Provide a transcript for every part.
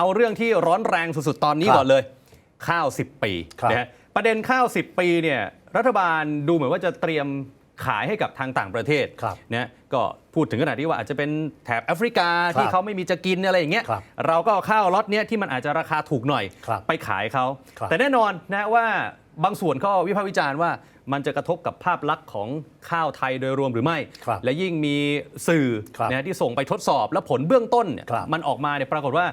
เอาเรื่องที่ร้อนแรงสุดๆ ตอนนี้ครับก่อนเลย ข้าว 10 ปีครับนะฮะประเด็นข้าว 10 ปีเนี่ยรัฐบาลดูเหมือนว่าจะเตรียมขายให้กับทางต่างประเทศครับนะก็พูดถึงขนาดที่ว่าอาจจะเป็นแถบแอฟริกาครับที่เขาไม่มีจะกินอะไรอย่างเงี้ยครับเราก็เอาข้าวล็อตเนี้ยที่มันอาจจะราคาถูกหน่อยครับไปขายเขาครับแต่แน่นอนนะว่าบางส่วนก็วิพากษ์วิจารณ์ว่ามันจะกระทบกับภาพลักษณ์ของข้าวไทยโดยรวมหรือไม่ครับและยิ่งมีสื่อครับนะที่ส่งไปทดสอบแล้วผลเบื้องต้นเนี่ยครับมันออกมาเนี่ยปรากฏว่า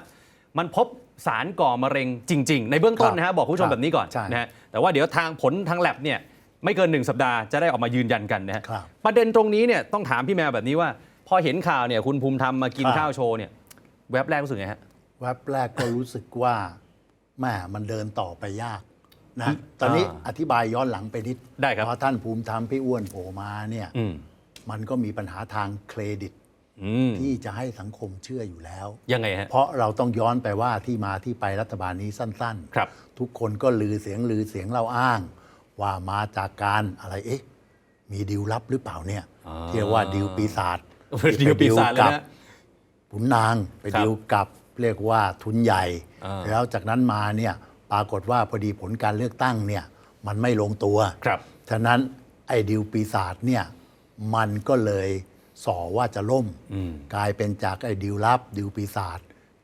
มันพบสารก่อมะเร็งจริง ๆ ในเบื้องต้นครับนะฮะบอกคุณผู้ชมครับแบบนี้ก่อนใช่นะฮะแต่ว่าเดี๋ยวทางผลทางแลบเนี่ยไม่เกินหนึ่งสัปดาห์จะได้ออกมายืนยันกันนะฮะครับประเด็นตรงนี้เนี่ยต้องถามพี่แมวแบบนี้ว่า พอเห็นข่าวเนี่ยคุณภูมิธรรมมากินครับข้าวโชว์เนี่ยแวบแรกรู้สึกไงฮะแวบแรกก็รู้สึกว่าแม่มันเดินต่อไปยากนะตอนนี้อ่าอธิบายย้อนหลังไปนิดได้ครับเพราะท่านภูมิธรรมพี่อ้วนโผล่มาเนี่ยอืมมันก็มีปัญหาทางเครดิตอืม ที่จะให้สังคมเชื่ออยู่แล้ว ยังไงฮะ เพราะเราต้องย้อนไปว่าที่มาที่ไปรัฐบาลนี้สั้นครับ ทุกคนก็ลือเสียงลือเสียงเราอ้าง ว่ามาจากการอะไรเอ๊ะ มีดีลลับหรือเปล่าเนี่ยอ่าที่เรียกว่าดีลปีศาจดีลปีศาจเลยกันะ ขุนนางไปครับดีลกับเรียกว่าทุนใหญ่ อ่า แล้วจากนั้นมาเนี่ยปรากฏว่าพอดีผลการเลือกตั้งเนี่ยมันไม่ลงตัว ครับ ฉะนั้นไอ้ดิวปีศาจเนี่ยมันก็เลย ส่อว่าจะล่มอืมกลายเป็นจากไอ้ดิวลับ ดิวปีศาจ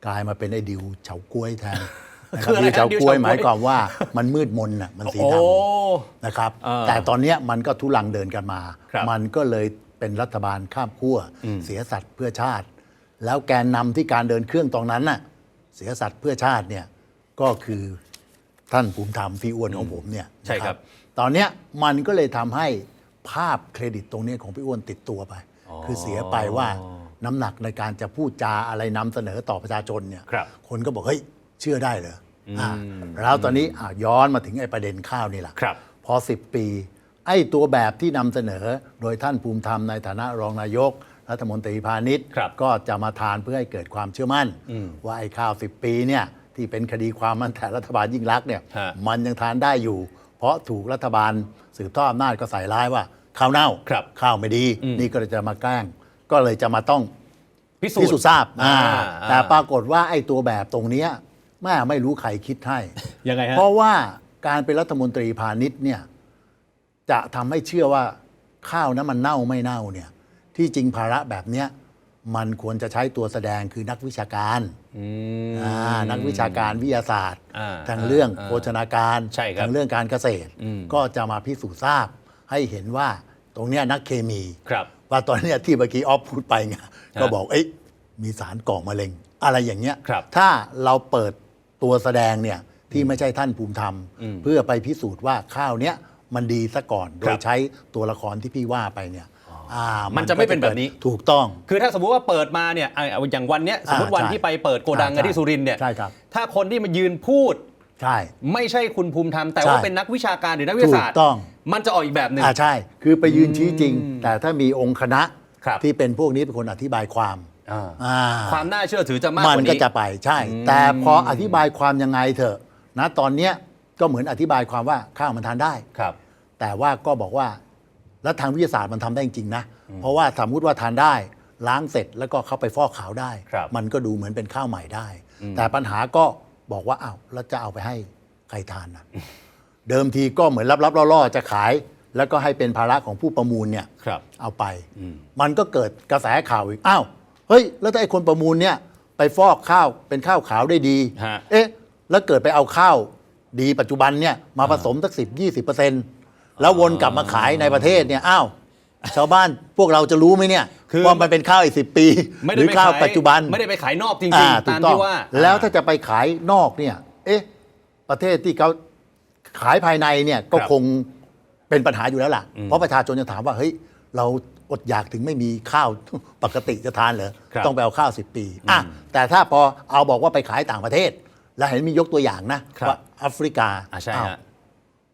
กลายมาเป็นไอ้ดิวเฉาก้วยแทนนะคคืรับออะไรดิวเฉาดิวก้วยเฉาก๊วยหมายความว่ามันมืดมนน่ะมันสีโอ้ดำนะครับเออแต่ตอนเนี้ยมันก็ทุลังเดินกันมาครับมันก็เลยเป็นรัฐบาลข้ามขั้วอืมเสียสัตว์เพื่อชาติ แล้วแกนนำที่การเดินเครื่องตรงนั้นน่ะเสียสัตว์เพื่อชาติเนี่ยก็คือท่านภูมิธรรมพี่อ้วนของผมเนี่ยใช่ครับนะตอนเนี้ยมันก็เลยทำให้ภาพเครดิตตรงเนี้ยของพี่อ้วนติดตัวไปอ๋อ คือเสียไปว่าน้ำหนักในการจะพูดจาอะไรนำเสนอต่อประชาชนเนี่ยครับ คนก็บอกเฮ้ยเชื่อได้เหรออ่าแล้วตอนนี้อะย้อนมาถึงไอ้ประเด็นข้าวนี่แหละ ครับ พอ 10 ปี ไอ้ตัวแบบที่นำเสนอโดยท่านภูมิธรรมในฐานะรองนายก รัฐมนตรีพาณิชย์ ครับก็จะมาทานเพื่อให้เกิดความเชื่อมั่นอืมว่าไอ้ข้าว 10 ปีเนี่ยที่เป็นคดีความมันแต่รัฐบาลยิ่งรักษณ์เนี่ยฮะ มันยังทานได้อยู่ เพราะถูกรัฐบาลสืบทอดอำนาจก็ใส่ร้ายว่า ข้าวเน่าครับข้าวไม่ดีอืมนี่ก็เลยจะมาแกล้ง ก็เลยจะมาต้องพิสูพิจสูจน์น์ทราบอ่าอ่าแต่ปรากฏว่าไอ้ตัวแบบตรงเนี้ยแม่ไม่รู้ใครคิดให้ ยังไงฮะ เพราะว่าการเป็นรัฐมนตรีพาณิชย์เนี่ยจะทำให้เชื่อว่าข้าวนั้นมันเน่าไม่เน่าเนี่ยที่จริงภาระแบบเนี้ยมันควรจะใช้ตัวแสดงคือนักวิชาการอืมอ่านักวิชาการวิทยาศาสตร์ อ่าทางเรื่องอ่าโภชนาการใช่ครับ ทางเรื่องการเกษตรอืมก็จะมาพิสูจน์ทราบ ให้เห็นว่าตรงเนี้ยนักเคมีครับ ว่าตอนเนี้ยที่เมื่อกี้ออฟพูดไปไงก็บอกเอ้ยมีสารก่อมะเร็ง อะไรอย่างเงี้ยครับถ้าเราเปิดตัวแสดงเนี่ยที่ไม่ใช่ท่านภูมิธรรม อืมเพื่อไปพิสูจน์ว่าข้าวเนี้ยมันดีซะก่อน โดครัยบใช้ตัวละครที่พี่ว่าไปเนี่ยามันจะไม่เป็นแบบนี้ ถูกต้อง คือถ้าสมมุติว่าเปิดมาเนี่ยอะอย่างวันเนี้ยสมมติอ่าวันใช่ที่ไปเปิดโกดังกันอ่าที่สุรินทร์เนี่ยใช่ครับ ถ้าคนที่มายืนพูด ใช่ ไม่ใช่คุณภูมิธรรมแต่ใช่ว่าเป็นนักวิชาการหรือนักวิทยาศาสตร์ ถูกต้อง มันจะออกอีกแบบหนึ่ง อ่าใช่ คือไปยืนชี้จริง แต่ถ้ามีองค์คณะครับ ที่เป็นพวกนี้เป็นคนอธิบายความอ่าอ่าความน่าเชื่อถือจะมากกมันว่าก็นี้ จะไปใช่ แต่พออธิบายความยังไงเถอะนะตอนเนี้ยก็เหมือนอธิบายความว่าข้าวมันทานได้ ครับ แต่ว่าก็บอกว่า แล้วทางวิทยาศาสตร์มันทำได้จริงๆนะ เพราะว่าสมมติว่าทานได้ล้างเสร็จแล้วก็เข้าไปฟอกขาวได้ ครับมันก็ดูเหมือนเป็นข้าวใหม่ได้ แต่ปัญหาก็บอกว่าอ้าวแล้วจะเอาไปให้ใครทานนะ เดิมทีก็เหมือนรับๆล่อๆ จะขาย แล้วก็ให้เป็นภาระของผู้ประมูลเนี่ยครับ เอาไป มันก็เกิดกระแสข่าวอีก อ้าว เฮ้ย แล้วถ้าไอ้คนประมูลเนี่ย ไปฟอกข้าวเป็นข้าวขาวได้ดี ฮะ เอ๊ะ แล้วเกิดไปเอาข้าวดีปัจจุบันเนี่ยมาผสมสักสิบยี่สิบเปอร์เซ็นต์แล้ววนกลับมาขายในประเทศเนี่ย อ้าว ชาวบ้านพวกเราจะรู้ไหมเนี่ยคือว่ามันเป็นข้าวอีกสิบปี ไม่หได้รือไปข้าวขายปัจจุบัน ไม่ได้ไปขายนอกจริงอ่าๆถูตากมต้องที่ว่าแล้วถ้าจะไปขายนอกเนี่ย เอ๊ะ ประเทศที่เขา ขายภายในเนี่ยก็ครับคงเป็นปัญหาอยู่แล้วล่ะอืมเพราะประชาชนจะถามว่าเฮ้ยเราอดอยากถึงไม่มีข้าวปกติจะทานเหรอครับต้องไปเอาข้าวสิบปีอะแต่ถ้าพอเอาบอกว่าไปขายต่างประเทศ แล้วเห็นมียกตัวอย่างนะครับว่าแอฟริกาอ่าใช่อ้าวฮะ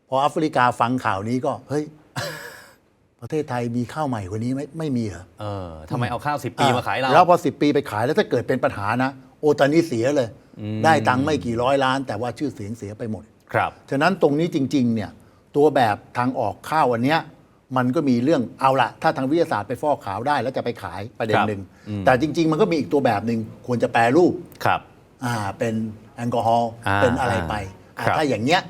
พอแอฟริกาฟังข่าวนี้ก็เฮ้ยประเทศไทยมีข้าวใหม่กว่านี้ไหมไม่มีเหรอเออทำไมเอาข้าวสิบปีมาขายเราแล้วพอสิปีไปขายแล้วถ้าเกิดเป็นปัญหานะ โอตอนนี้เสียเลย ได้ตังค์ไม่กี่ร้อยล้าน แต่ว่าชื่อเสียงเสียไปหมด ครับ ฉะนั้นตรงนี้จริงๆเนี่ยตัวแบบทางออกข้าวอันเนี้ยมันก็มีเรื่องเอาละถ้าทางวิทยาศาสตร์ไปฟอกขาวได้แล้วจะไปขายประเด็นครับหนึ่งอืมแต่จริง ๆ มันก็มีอีกตัวแบบหนึ่งควรจะแปรรูปครับอ่าเป็นแอลกอฮอล์อ่าเป็นอะไรไปอ่าครับถ้าอย่างเงี้ย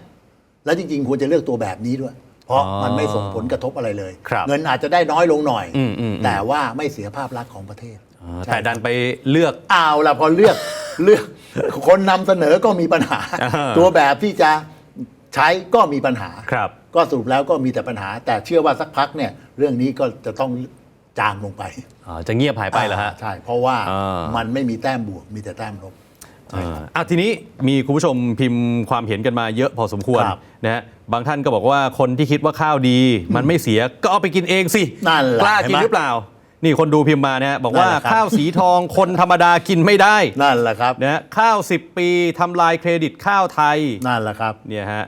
แล้วจริง ๆ ควรจะเลือกตัวแบบนี้ด้วย เพราะอ๋อมันไม่ส่งผลกระทบอะไรเลยครับเงินอาจจะได้น้อยลงหน่อยอืมอืมอืมแต่ว่าไม่เสียภาพลักษณ์ของประเทศอ่าใช่แต่ดันไปเลือกเอาละพอเลือก เลือกคนนำเสนอก็มีปัญหา อ่า ตัวแบบที่จะใช้ก็มีปัญหา ครับ ก็สรุปแล้วก็มีแต่ปัญหา แต่เชื่อว่าสักพักเนี่ยเรื่องนี้ก็จะต้องจางลงไปอ่าจะเงียบหายไปเหรอฮะ ใช่ เพราะว่าอ่ามั มันไม่มีแต้มบวก มีแต่แต้มลบ อ่าอะทีนี้มีคุณผู้ชมพิมพ์ความเห็นกันมาเยอะพอสมควรครับนะฮะบางท่านก็บอกว่าคนที่คิดว่าข้าวดี มันไม่เสียก็เอาไปกินเองสินั่นแหละกล้ากินเห็นไหม หรือเปล่า นี่คนดูพิมพ์มานะฮะบอกว่านั่นแหละครับ ข้าวสีทองคนธรรมดากินไม่ได้นั่นแหละครับนะฮะข้าว 10 ปีทำลายเครดิตข้าวไทยนั่นแหละครับ เนี่ยฮะ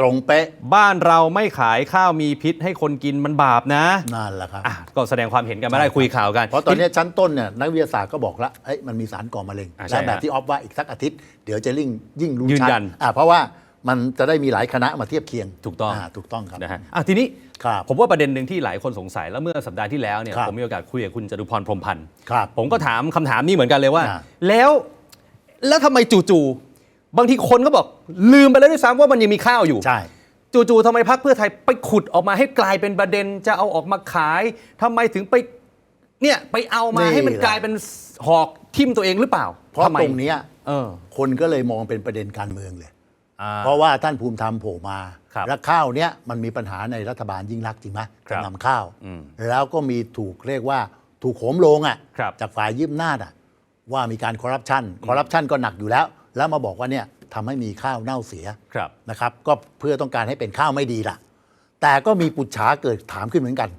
ตรงเป๊ะบ้านเราไม่ขายข้าวมีพิษให้คนกินมันบาปนะนั่นแหละครับ อะก็แสดงความเห็นกันมาได้คุยข่าวกัน เพราะตอนนี้ชั้นต้นเนี่ยนักวิทยาศาสตร์ก็บอกแล้วเอ้ยมันมีสารก่อมะเร็งอ่าใช่และแบบฮะที่ออฟว่าอีกสักอาทิตย์ เดี๋ยวจะยิ่งยิ่งรู้ยืนชัดยันอ่าเพราะว่ามันจะได้มีหลายคณะมาเทียบเคียงถูกต้องาถูกต้องครับ นะฮะอะทีนี้ ครับผมว่าประเด็นหนึ่งที่หลายคนสงสัยแล้วเมื่อสัปดาห์ที่แล้วเนี่ยครับ ผมมีโอกาสคุยกับคุณจตุพรพรหมพันธ์ ครับ ผมก็ถามคำถามนี้เหมือนกันเลยว่า อ่า แล้วแล้วทำไมจู่ๆบางทีคนก็บอกลืมไปแล้วด้วยซ้ำว่ามันยังมีข้าวอยู่ ใช่ จู่ๆทำไมพรรคเพื่อไทยไปขุดออกมาให้กลายเป็นประเด็นจะเอาออกมาขายทำไมถึงไปเนี่ยไปเอามานี่ให้มันแหละ กลายเป็นหอกทิ่มตัวเองหรือเปล่าเพราะทำไมตรงเนี้ยเออ คนก็เลยมองเป็นประเด็นการเมืองเลย อ่า เพราะว่าท่านภูมิธรรมโผล่มาครับและข้าวเนี้ยมันมีปัญหาในรัฐบาลยิ่งรักษณ์จริงไหมครับจำนำข้าว อืมแล้วก็มีถูกเรียกว่าถูกโหมโลงอะครับ จากฝ่ายยึดอำนาจอะว่ามีการคอร์รัปชันคอร์รัปชันก็หนักอยู่แล้ว แล้วมาบอกว่าเนี่ยทำให้มีข้าวเน่าเสีย ครับ นะครับก็เพื่อต้องการให้เป็นข้าวไม่ดีล่ะ แต่ก็มีปุจฉาเกิดถามขึ้นเหมือนกัน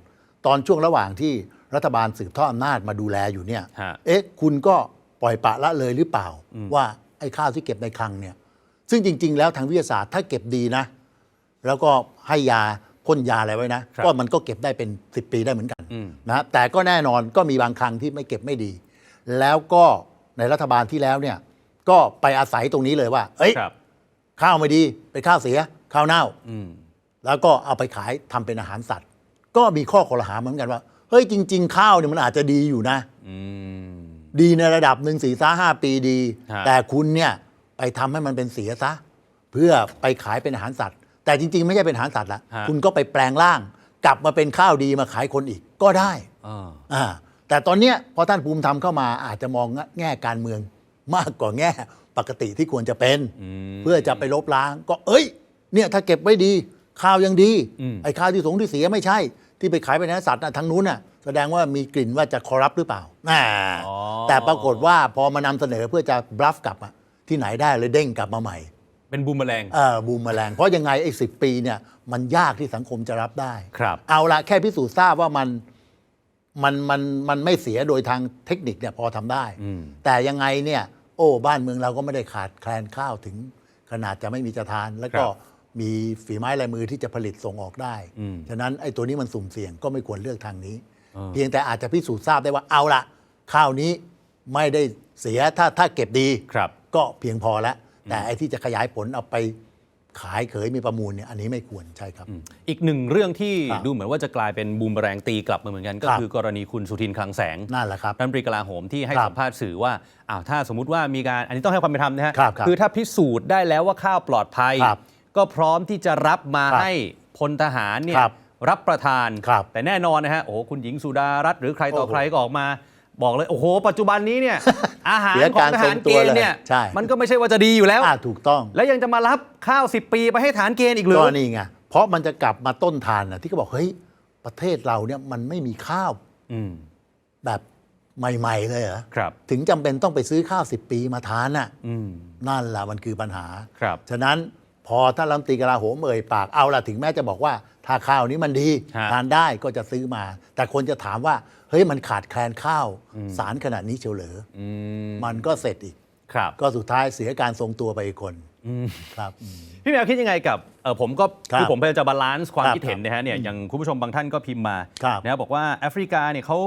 ตอนช่วงระหว่างที่รัฐบาลสืบทอดอำนาจมาดูแลอยู่เนี่ยฮะ เอ๊ะคุณก็ปล่อยปละละเลยหรือเปล่า ว่าไอ้ข้าวที่เก็บในคลังเนี่ย ซึ่งจริง ๆ แล้วทางวิทยาศาสตร์ถ้าเก็บดีนะ แล้วก็ให้ยาพ่นยาอะไรไว้นะครับก็มันก็เก็บได้เป็น 10 ปีได้เหมือนกันอืมนะแต่ก็แน่นอนก็มีบางครั้งที่ไม่เก็บไม่ดี แล้วก็ในรัฐบาลที่แล้วเนี่ย ก็ไปอาศัยตรงนี้เลยว่า เอ้ยครับข้าวไม่ดีเป็นข้าวเสีย ข้าวเน่าอืมแล้วก็เอาไปขายทำเป็นอาหารสัตว์ ก็มีข้อคอรหาเหมือนกันว่าเฮ้ยจริง ๆ ข้าวเนี่ยมันอาจจะดีอยู่นะอืมดีในระดับหนึ่งสี่ซาห้าปีดีฮะแต่คุณเนี่ยไป ทำให้มันเป็นเสียซะ เพื่อไปขายเป็นอาหารสัตว์ แต่จริง ๆ ไม่ใช่เป็นอาหารสัตว์ละฮะ คุณก็ไปแปลงร่าง กลับมาเป็นข้าวดีมาขายคนอีกก็ได้อ่าอ่าแต่ตอนเนี้ยพอท่านภูมิธรรมเข้ามาอาจจะมองแง่การเมืองมากกว่าแง่ปกติที่ควรจะเป็น ม เพื่อจะไปลบล้างก็เอ้ย เนี่ยถ้าเก็บไว้ดี ข้าวยังดี อืม ไอ้ข้าวที่สงที่เสียไม่ใช่ ที่ไปขายเป็นเนื้อสัตว์นะทางนู้นน่ะแสดงว่ามีกลิ่นว่าจะคอร์รัปหรือเปล่าน่าอ๋อ แต่ปรากฏว่าพอมานำเสนอเพื่อจะบลัฟกลับอะ ที่ไหนได้เลยเด้งกลับมาใหม่เป็นบูมแมลง เออบูมแมลง เพราะยังไงไอ้สิปีเนี่ยมันยากที่สังคมจะรับได้ ครับ เอาละแค่พิสูจน์ทราบว่ามันมันมันมันไม่เสียโดยทางเทคนิคเนี่ยพอทำได้ อืม แต่ยังไงเนี่ย โอ้บ้านเมืองเราก็ไม่ได้ขาดแคลนข้าวถึงขนาดจะไม่มีจะทาน แล้วก็ครับมีฝีไม้ลายมือที่จะผลิตส่งออกได้ อืมฉะนั้นไอ้ตัวนี้มันสุ่มเสี่ยงก็ไม่ควรเลือกทางนี้เออเพียงแต่อาจจะพิสูจน์ทราบได้ว่าเอาละข้าวนี้ไม่ได้เสียถ้าถ้าเก็บดี ครับ ก็เพียงพอแล้วแต่ไอ้ที่จะขยายผลเอาไปขายเขยมีประมูลเนี่ยอันนี้ไม่ควรใช่ครับ อีกหนึ่งเรื่องที่ครับดูเหมือนว่าจะกลายเป็นบูมแมลงตีกลับมาเหมือนกันก็ครับคือกรณีคุณสุทินคลังแสงนั่นแหละครับรัฐมนตรีกลาโหมที่ให้ครับสัมภาษณ์สื่อว่าอ้าวถ้าสมมติว่ามีการอันนี้ต้องให้ความเป็นธรรมนะฮะครับครับอถ้าพิสูจน์ได้แล้วว่าข้าวปลอดภัยครับก็พร้อมที่จะรับมาครับให้พลทหารเนี่ยครับรับประทานครับแต่แน่นอนนะฮะโอ้โหคุณหญิงสุดารัตน์หรือใครต่อโอ้โหใครก็ออกมา บอกเลยโอ้โห ปัจจุบันนี้เนี่ย อาหารเสียของการททรหารงเกตัวณฑ์เนี่ยเลยใช่มันก็ไม่ใช่ว่าจะดีอยู่แล้วอ่าถูกต้อง แล้วยังจะมารับข้าว 10 ปีไปให้ฐานเกณฑ์อีกเหรือก็นี่ไงเพราะมันจะกลับมาต้นทานนะที่เขาบอกเฮ้ยประเทศเราเนี่ยมันไม่มีข้าวอืมแบบใหม่ ๆ เลยเหรอครับ ถึงจำเป็นต้องไปซื้อข้าว 10 ปีมาทานน่ะอืมนั่นแหละมันคือปัญหาครับฉะนั้น พอท่านรัฐมนตรีกลาโหมเอ่ยปากเอาละถึงแม้จะบอกว่าถ้าข้าวนี้มันดีฮะทานได้ก็จะซื้อมา แต่คนจะถามว่าเฮ้ยมันขาดแคลนข้าว สารขนาดนี้เชียวเหรออืมมันก็เสร็จอีก ครับ ก็สุดท้ายเสียการทรงตัวไปอีกคนอืมครับอืม พี่แมวคิดยังไงกับเออผมก็ครับคือผมพยายามจะบาลานซ์ความครับคิดเห็นนะฮะเนี่ยอย่างคุณผู้ชมบางท่านก็พิมพ์มาครับนะครับบอกว่าแอฟริกาเนี่ยเขา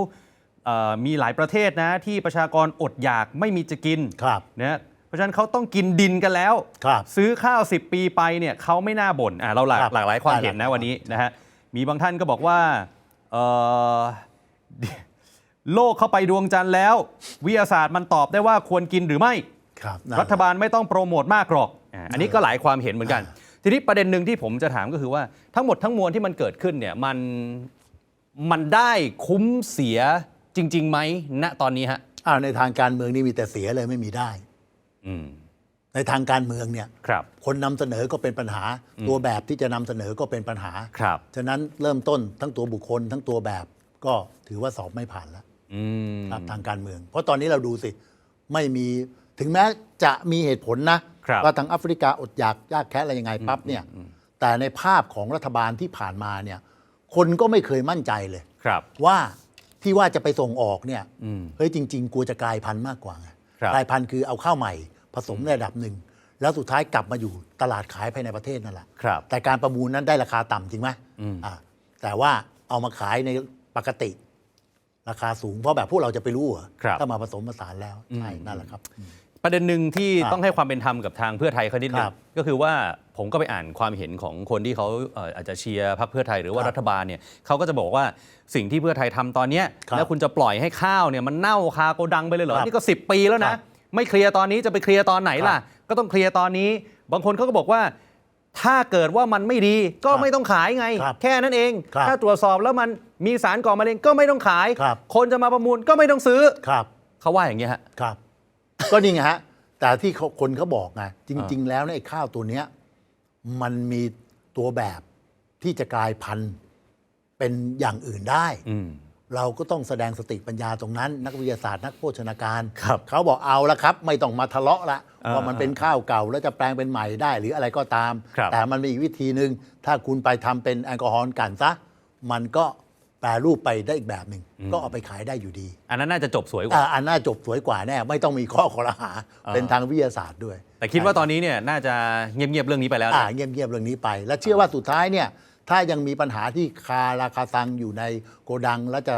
เอ่อมีหลายประเทศนะที่ประชากรอดอยากไม่มีจะกินครับนะฮะ เพราะฉะนั้นเขาต้องกินดินกันแล้ว ครับ ซื้อข้าว 10 ปีไปเนี่ยเขาไม่น่าบ่นอะเราหลากครับหลากหลายความได้เห็นครันะบวันนี้นะฮะมีบางท่านก็บอกว่าเอ่อโลกเข้าไปดวงจันทร์แล้ว วิทยาศาสตร์มันตอบได้ว่าควรกินหรือไม่ ครับนั่นแหละ รัฐบาลไม่ต้องโปรโมทมากหรอกอ่าอันนี้ก็หลายความเห็นเหมือนกัน ทีนี้ประเด็นหนึ่งที่ผมจะถามก็คือว่าทั้งหมดทั้งมวลที่มันเกิดขึ้นเนี่ยมันมันได้คุ้มเสียจริงๆไหมณตอนนี้ฮะ อ้าวในทางการเมืองนี่มีแต่เสียเลยไม่มีได้อืม ในทางการเมืองเนี่ยครับคนนำเสนอก็เป็นปัญหา ตัวแบบที่จะนำเสนอก็เป็นปัญหาครับฉะนั้นเริ่มต้นทั้งตัวบุคคลทั้งตัวแบบ ก็ถือว่าสอบไม่ผ่านแล้วอืมครับทางการเมือง เพราะตอนนี้เราดูสิ ไม่มีถึงแม้จะมีเหตุผลนะครับว่าทางแอฟริกาอดอยากยากแค้นอะไรยังไงปั๊บเนี่ยแต่ในภาพของรัฐบาลที่ผ่านมาเนี่ยคนก็ไม่เคยมั่นใจเลยครับ ว่าที่ว่าจะไปส่งออกเนี่ยอืมเฮ้ยจริง ๆกลัวจะกลายพันธุ์มากกว่าไงครับกลายพันธุ์คือเอาข้าวใหม่ ผสมในระดับหนึ่ง แล้วสุดท้ายกลับมาอยู่ตลาดขายภายในประเทศนั่นแหละครับ แต่การประมูลนั้นได้ราคาต่ำจริงไหมอืมอ่าแต่ว่าเอามาขายในปกติ ราคาสูงเพราะแบบพวกเราจะไปรู้เหรอครับ ถ้ามาผสมผสานแล้วใช่นั่นแหละครับ ประเด็นหนึ่งที่ครับต้องให้ความเป็นธรรมกับทางเพื่อไทยเขานิดนึคงรับก็คือว่าผมก็ไปอ่านความเห็นของคนที่เขาเอ่ออาจจะเชียร์พรรคเพื่อไทยหรือว่าครับรัฐบาลเนี่ยเขาก็จะบอกว่าสิ่งที่เพื่อไทยทำตอนเนี้ยครับแล้วคุณจะปล่อยให้ข้าวเนี่ยมันเน่าคาโกดังไปเลยเหรอครับนี่ก็ 10 ปีแล้วนะครับ ไม่เคลียร์ตอนนี้จะไปเคลียร์ตอนไหนล่ะ ก็ต้องเคลียร์ตอนนี้ บางคนเขาก็บอกว่า ถ้าเกิดว่ามันไม่ดีก็ครับไม่ต้องขายไงครับแค่นั้นเองครับถ้าตรวจสอบแล้วมันมีสารก่อมะเร็งก็ไม่ต้องขายครับคนจะมาประมูลก็ไม่ต้องซื้อครับเขาว่าอย่างเงี้ยฮะครับ ก็นี่ไงฮะแต่ที่เขาคนเขาบอกไงจริง ๆ แล้วเนี่ยไอ้ข้าวตัวเนี้ยมันมีตัวแบบที่จะกลายพันธุ์เป็นอย่างอื่นได้อืม เราก็ต้องแสดงสติปัญญาตรงนั้น นักวิทยาศาสตร์นักโภชนาการ ครับเขาบอกเอาละครับ ไม่ต้องมาทะเลาะละอ่าว่ามันเป็นข้าวเก่าแล้วจะแปลงเป็นใหม่ได้หรืออะไรก็ตาม ครับ แต่มันมีอีกวิธีหนึ่งถ้าคุณไปทำเป็นแอลกอฮอล์กลันซะ มันก็แปรรูปไปได้อีกแบบหนึ่งก็เอาไปขายได้อยู่ดีอันนั้นน่าจะจบสวยกว่า อ่าอันน่าจบสวยกว่าแน่ไม่ต้องมีข้อคอรหาอ่า เป็นทางวิทยาศาสตร์ด้วย แต่คิดว่าตอนนี้เนี่ยน่าจะเงียบๆเรื่องนี้ไปแล้วอ่านะเงียบๆเรื่องนี้ไป และเชื่อว่าสุดท้ายเนี่ย ถ้ายังมีปัญหาที่คาราคาซังอยู่ในโกดังแล้วจะ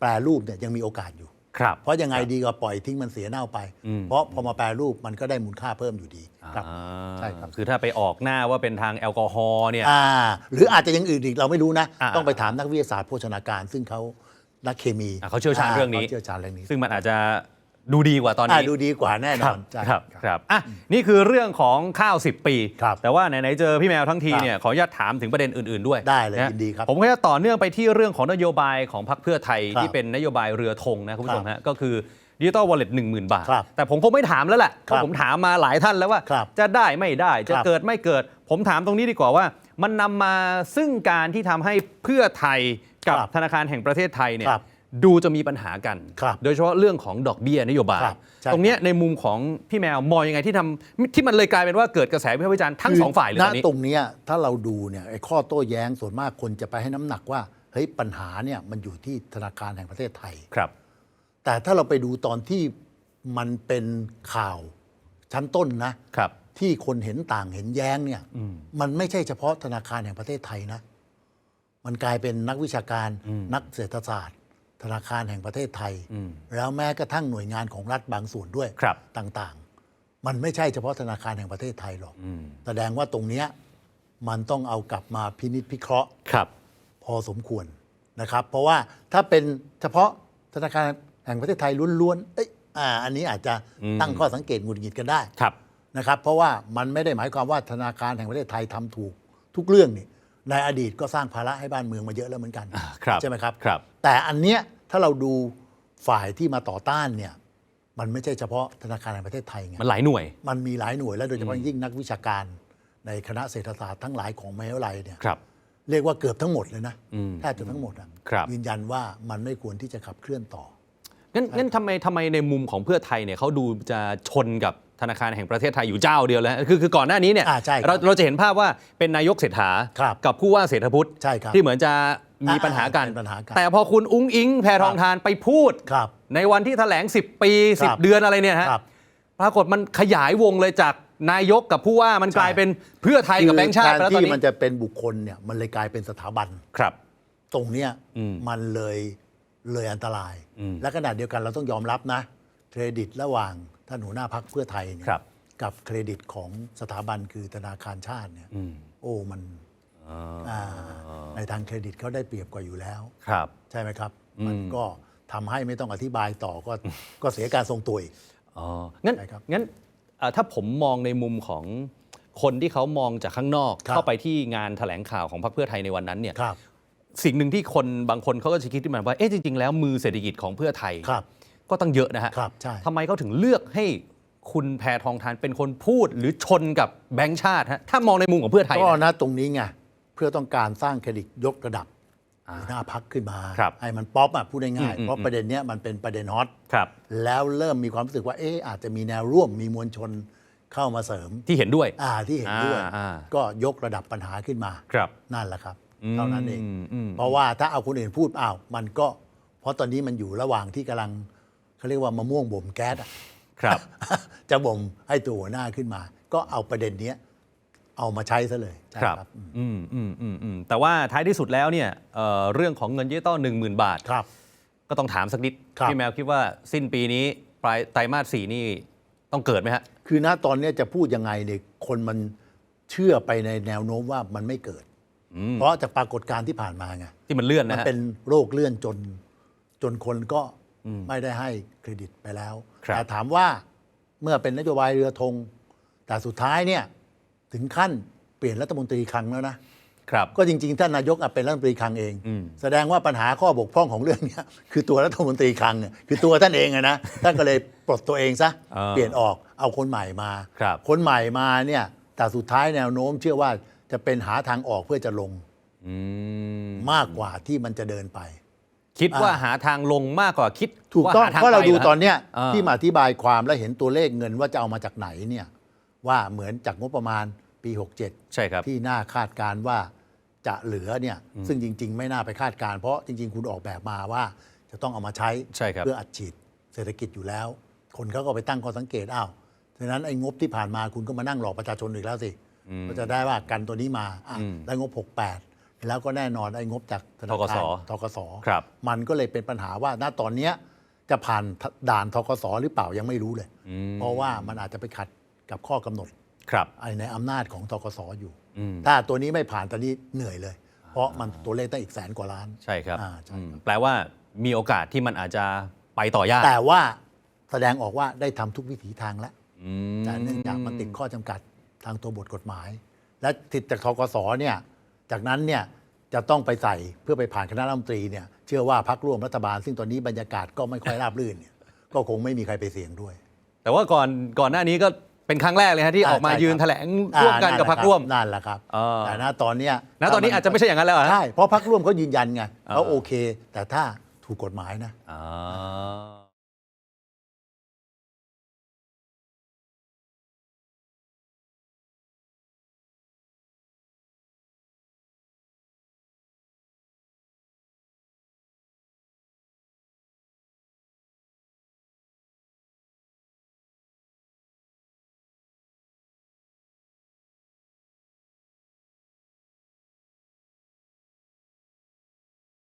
แปรรูปเนี่ยยังมีโอกาสอยู่ ครับ เพราะยังไงดีกว่าปล่อยทิ้งมันเสียเน่าไป อืม เพราะพอมาแปรรูปมันก็ได้มูลค่าเพิ่มอยู่ดีครับ อ่าใช่ครับ คือถ้าไปออกหน้าว่าเป็นทางแอลกอฮอล์เนี่ย อ่าหรืออาจจะอยังอื่นอีกเราไม่รู้นะ อ่าต้องไปถามนักวิทยาศาสตร์โภชนาการ ซึ่งเขานักเคมีอ่าเขาเชี่ยวชาญเรื่องนี้ขาเชี่ยวชาญเรื่องนี้ ซึ่งมันอาจจะ ดูดีกว่าตอนอ่านี้ ดูดีกว่าแน่นครัอบนใช่ ครับครับอะนี่คือเรื่องของข้าว 10 ปี ครับแต่ว่าไหนๆเจอพี่แมวทั้งทีครับเนี่ยขออนุญาตถามถึงประเด็นอื่นๆด้วยได้เลยนะยินดีครับผมก็จะต่อเนื่องไปที่เรื่องของนโยบายของพรรคเพื่อไทยครับที่เป็นนโยบายเรือธงนะคุณผู้ชมครับฮะก็คือดิจิตอลวอลเล็ตหนึ่งหมื่นบาท ครับแต่ผมคงไม่ถามแล้วแหละเพครัราะบผมถามมาหลายท่านแล้วว่า ครับจะได้ไม่ได้จะครับเกิดไม่เกิด ผมถามตรงนี้ดีกว่าว่า มันนำมาซึ่งการที่ทำให้เพื่อไทยกับครับธนาคารแห่งประเทศไทยเนี่ย ครับ ดูจะมีปัญหากัน ครับโดยเฉพาะเรื่องของดอกเบี้ยนโยบาย ครับใช่ ตรงเนี้ยในมุมของพี่แมวมองยังไงที่ทำที่มันเลยกลายเป็นว่าเกิดกระแสวิพากษ์วิจารณ์ทั้งสองฝ่ายเลยณตอนนี้ตรงเนี้ยถ้าเราดูเนี่ยไอ้ข้อโต้แย้งส่วนมากคนจะไปให้น้ำหนักว่าเฮ้ยปัญหาเนี่ยมันอยู่ที่ธนาคารแห่งประเทศไทย ครับ แต่ถ้าเราไปดูตอนที่มันเป็นข่าวชั้นต้นนะครับ ที่คนเห็นต่างเห็นแย้งเนี่ยอืมมันไม่ใช่เฉพาะธนาคารแห่งประเทศไทยนะ มันกลายเป็นนักวิชาการอืมนักเศรษฐศาสตร์ ธนาคารแห่งประเทศไทยอืมแล้วแม้กระทั่งหน่วยงานของรัฐบางส่วนด้วยครับต่างๆ มันไม่ใช่เฉพาะธนาคารแห่งประเทศไทยหรอกอืมแสดงว่าตรงเนี้ยมันต้องเอากลับมาพินิจพิเคราะห์ครับ พอสมควรนะครับ เพราะว่าถ้าเป็นเฉพาะธนาคารแห่งประเทศไทยล้วนๆเอ้ยอ่าอันนี้อาจจะอืมตั้งข้อสังเกตหงุดหงิดกันได้ครับนะครับ เพราะว่ามันไม่ได้หมายความว่าธนาคารแห่งประเทศไทยทำถูก ทุกเรื่องนี่ในอดีตก็สร้างภาระให้บ้านเมืองมาเยอะแล้วเหมือนกันอ่าครับใช่ไหมครับครับ แต่อันเนี้ยถ้าเราดูฝ่ายที่มาต่อต้านเนี่ยมันไม่ใช่เฉพาะธนาคารแห่งประเทศไทยไงมันหลายหน่วย มันมีหลายหน่วยและโดยเฉพาะยิ่งนักวิชาการในคณะเศรษฐศาสตร์ทั้งหลายของมหาวิทยาลัยเนี่ยครับ เรียกว่าเกือบทั้งหมดเลยนะอืมแทบจะทั้งหมดอะครับยืนยันว่ามันไม่ควรที่จะขับเคลื่อนต่องั้นงั้นทำไมทำไมในมุมของเพื่อไทยเนี่ยเขาดูจะชนกับธนาคารแห่งประเทศไทยอยู่เจ้าเดียวแล้วคือคือก่อนหน้านี้เนี่ยอ่าใช่ครับเราเราจะเห็นภาพว่าเป็นนายกเศรษฐาครับกับผู้ว่าเศรษฐพุทธใช่ครับที่เหมือนจะ มีปัญหากันอ่าเป็นปัญหากัน แต่พอคุณอุ้งอิงแพทองทานไปพูด ครับ ในวันที่แถลง 10 ปี ครับ 10 เดือนอะไรเนี่ยฮะครับ ปรากฏมันขยายวงเลยจากนายกกับผู้ว่ามันกลายเป็นเพื่อไทยกับแบงค์ชาติคือไปแล้วตอนที่นี้มันจะเป็นบุคคลเนี่ยมันเลยกลายเป็นสถาบัน ครับ ตรงเนี้ยอืมมันเลยเลยอันตราย อืมและขณะเดียวกันเราต้องยอมรับนะ เครดิตระหว่างท่านหัวหน้าพักเพื่อไทยเนี่ยครับ กับเครดิตของสถาบันคือธนาคารชาติเนี่ยอืมโอ้มันอ๋ออ่า ในทางเครดิตเขาได้เปรียบกว่าอยู่แล้ว ครับ ใช่ไหมครับอืมมันก็ทำให้ไม่ต้องอธิบายต่อก็ ก็เสียการทรงตัวอีก อ๋อ งั้น ใช่ครับงั้นอ่าถ้าผมมองในมุมของคนที่เขามองจากข้างนอก ครับ เข้าไปที่งานแถลงข่าวของพรรคเพื่อไทยในวันนั้นเนี่ย ครับ สิ่งหนึ่งที่คนบางคนเขาก็จะคิดขึ้นมาว่า เอ๊ะจริง ๆ แล้วมือเศรษฐกิจของเพื่อไทย ครับ ก็ตั้งเยอะนะฮะครับใช่ ทำไมเขาถึงเลือกให้คุณแพทองทานเป็นคนพูดหรือชนกับแบงค์ชาติฮะ ถ้ามองในมุมของเพื่อไทยก็นะ นะตรงนี้ไงเพื่อต้องการสร้างเครดิตยกระดับหัวหน้าพักขึ้นมา ครับให้มันป๊อปอะพูดง่ายอืมๆเพราะประเด็นเนี้ยมันเป็นประเด็นฮอตครับ แล้วเริ่มมีความรู้สึกว่าเอ๊ะอาจจะมีแนวร่วมมีมวลชนเข้ามาเสริมที่เห็นด้วย อ่าที่เห็นด้วย อ่าอ่าก็ยกระดับปัญหาขึ้นมาครับนั่นแหละครับอืมเท่านั้นเอง อืม เพราะว่าถ้าเอาคนอื่นพูดอ้าวมันก็ เพราะตอนนี้มันอยู่ระหว่างที่กำลังเขาเรียกว่ามะม่วงบ่มแก๊สอะ ครับ จะบ่มให้ตัวหัวหน้าขึ้นมา ก็เอาประเด็นเนี้ย เอามาใช้ซะเลยใช่ครับอืมอืมอืมอืมแต่ว่าท้ายที่สุดแล้วเนี่ยเอ่อเรื่องของเงินดิจิตอลหนึ่งหมื่นบาท ครับ ก็ต้องถามสักนิด ครับ พี่แมวคิดว่าสิ้นปีนี้ปลายไตรมาสสี่นี่ต้องเกิดไหมฮะ คือณตอนเนี้ยจะพูดยังไงเนี่ยคนมันเชื่อไปในแนวโน้มว่ามันไม่เกิด เพราะจากปรากฏการณ์ที่ผ่านมาไง ที่มันเลื่อนมันนะฮะ เป็นโรคเลื่อนจนจนคนก็ไม่ได้ให้เครดิตไปแล้ว ครับ แต่ถามว่าเมื่อเป็นนโยบายเรือธง แต่สุดท้ายเนี่ย ถึงขั้นเปลี่ยนรัฐมนตรีคลังแล้วนะครับ ก็จริงๆท่านนายกอะเป็นรัฐมนตรีคลังเอง อืม แสดงว่าปัญหาข้อบกพร่องของเรื่องเนี้ยคือตัวรัฐมนตรีคลังเนี่ยคือตัวท่านเองอะนะ ท่านก็เลยปลดตัวเองซะอ่าเปลี่ยนออกเอาคนใหม่มาครับคนใหม่มาเนี่ยแต่สุดท้ายแนวโน้ม เชื่อว่าจะเป็นหาทางออกเพื่อจะลงอืมมากกว่าที่มันจะเดินไป คิดว่าอ่าหาทางลงมากกว่าคิดถูกต้องว่หทเพราะเราไปดูหฮะ ตอนเนี้ยอ่า ที่มาอธิบายความแล้วเห็นตัวเลขเงินว่าจะเอามาจากไหนเนี่ย ว่าเหมือนจากงบประมาณปี 67 ใช่ครับที่น่าคาดการณ์ว่าจะเหลือเนี่ยซึ่งจริง ๆ ไม่น่าไปคาดการณ์เพราะจริง ๆ คุณออกแบบมาว่าจะต้องเอามาใช้ใช่ครับเพื่ออัดฉีดเศรษฐกิจอยู่แล้ว คนเขาก็ไปตั้งข้อสังเกตอ้าวฉะนั้นไอ้งบที่ผ่านมาคุณก็มานั่งหลอกประชาชนอีกแล้วสิก็จะได้ว่ากันตัวนี้มาอะได้งบ 68 แล้วก็แน่นอนไอ้งบจากธนาธกคาสรทกสครับมันก็เลยเป็นปัญหาว่าณตอนเนี้ยจะผ่านด่านทกสหรือเปล่ายังไม่รู้เลย เพราะว่ามันอาจจะไปขัด กับข้อกำหนดครับไอ้ในอำนาจของทกสอยู่อืมถ้าตัวนี้ไม่ผ่านตอนนี้เหนื่อยเลย เพราะมันตัวเลขตั้งอีกแสนกว่าล้าน ใช่ครับอ่าใช่อืมแปลว่ามีโอกาสที่มันอาจจะไปต่อยาก แต่ว่าแสดงออกว่าได้ทำทุกวิถีทางแล้วอืมแต่เนื่องจากมันติดข้อจำกัดทางตัวบทกฎหมาย และติดจากทกสเนี่ยจากนั้นเนี่ยจะต้องไปใส่เพื่อไปผ่านคณะรัฐมนตรีเนี่ยเชื่อว่าพักร่วมรัฐบาล ซึ่งตอนนี้บรรยากาศก็ไม่ค่อยราบรื่นเนี่ยก็คงไม่มีใครไปเสี่ยงด้วย แต่ว่าก่อนก่อนหน้านี้ก็ เป็นครั้งแรกเลยฮะที่อ่าออกมาใช่ครับยืนแถลงร่วมกันอ่ากับพรรคร่วมนั่นแหละครับอ่าแต่ณตอนเนี้ยณตอนนี้อาจจะไม่ใช่อย่างนั้นแล้วเหรอฮะใช่เพราะพักร่วมเขายืนยันไงเขาอ่าโอเค แต่ถ้าถูกกฎหมายนะอ่า